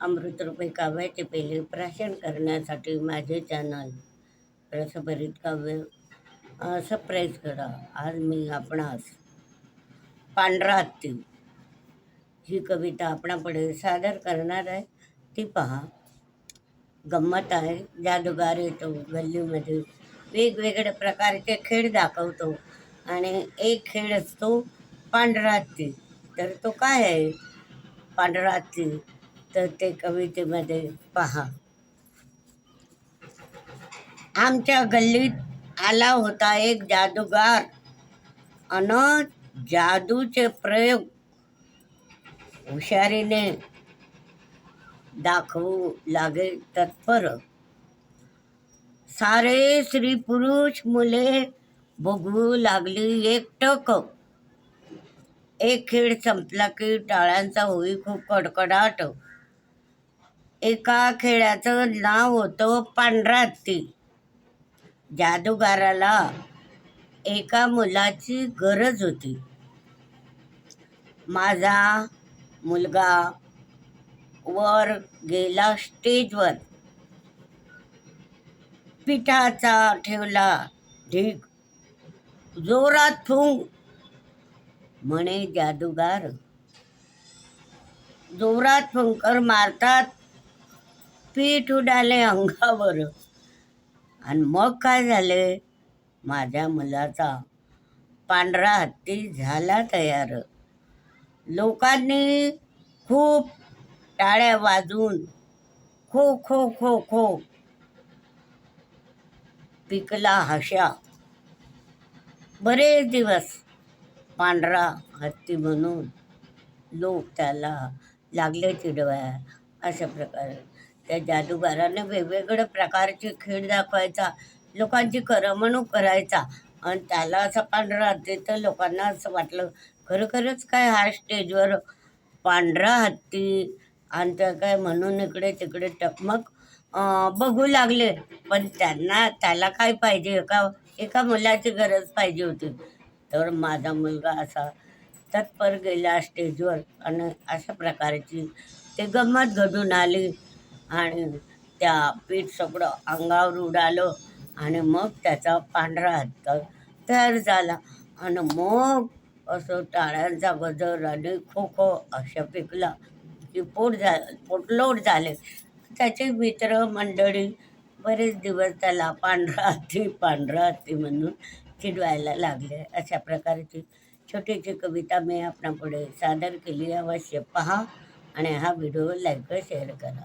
अमृतरूपी काव्याचे पहिले प्राशन करण्यासाठी माझे चॅनल रसभरीत काव्य सबस्क्राईब करा. आज मी आपणास पांढरा हत्ती ही कविता आपणापुढे सादर करणार आहे. ती पहा. गंमत आहे. जादूगार येतो. गल्लीमध्ये वेगवेगळ्या प्रकारचे खेळ दाखवतो. आणि एक खेळ असतो पांढरा हत्ती. तर तो काय आहे? पांढरा हत्ती तर ते कवितेमध्ये पहा. आमच्या गल्लीत आला होता एक जादूगार. अन जादूचे प्रयोग हुशारीने दाखवू लागे तत्पर. सारे स्त्री पुरुष मुले बघू लागली एकटक एक खेळ संपला की टाळ्यांचा होई खूप कडकडाट. एका खेळाचं नाव होतं पांढरा हत्ती जादूगाराला एका मुलाची गरज होती. माझा मुलगा वर गेला स्टेजवर. पिठाचा ठेवला ढीक जोरात फुंग. म्हणे जादूगार. जोरात फुंकर मारतात. पीठ उडाले अंगावर. आणि मग काय झाले? माझ्या मुलाचा पांढरा हत्ती झाला तयार. लोकांनी खूप टाळ्या वाजून खो खो खो खो पिकला हशा बरेच दिवस पांढरा हत्ती म्हणून लोक त्याला लागले चिडवाय. अशा प्रकारे त्या जादूगाराने वेगवेगळ्या प्रकारचे खेळ दाखवायचा लोकांची करमणूक करायचा. आणि त्याला असं पांढरा हत्ती तर लोकांना असं वाटलं खरोखरच काय हा स्टेजवर पांढरा हत्ती आणि त्या काय म्हणून इकडे तिकडे टकमक बघू लागले. पण त्यांना त्याला काय पाहिजे? एका एका मुलाची गरज पाहिजे होती. तर माझा मुलगा असा तत्पर गेला स्टेजवर आणि अशा प्रकारची ते गंमत घडून आली. आणि त्या पीठ सगळं अंगावर उडालं आणि मग त्याचा पांढरा हत्त तयार झाला. आणि मग असं टाळ्यांचा गजर आणि खो खो अशा पिकला की पोट झा पोटलोट झाले. त्याचे मित्र मंडळी बरेच दिवस त्याला पांढरा हत्ती पांढरा हत्ती म्हणून चिडवायला लागले. अशा प्रकारची छोटीशी कविता मी आपणापुढे सादर केली. अवश्य पहा आणि हा व्हिडिओ लाईक शेअर करा.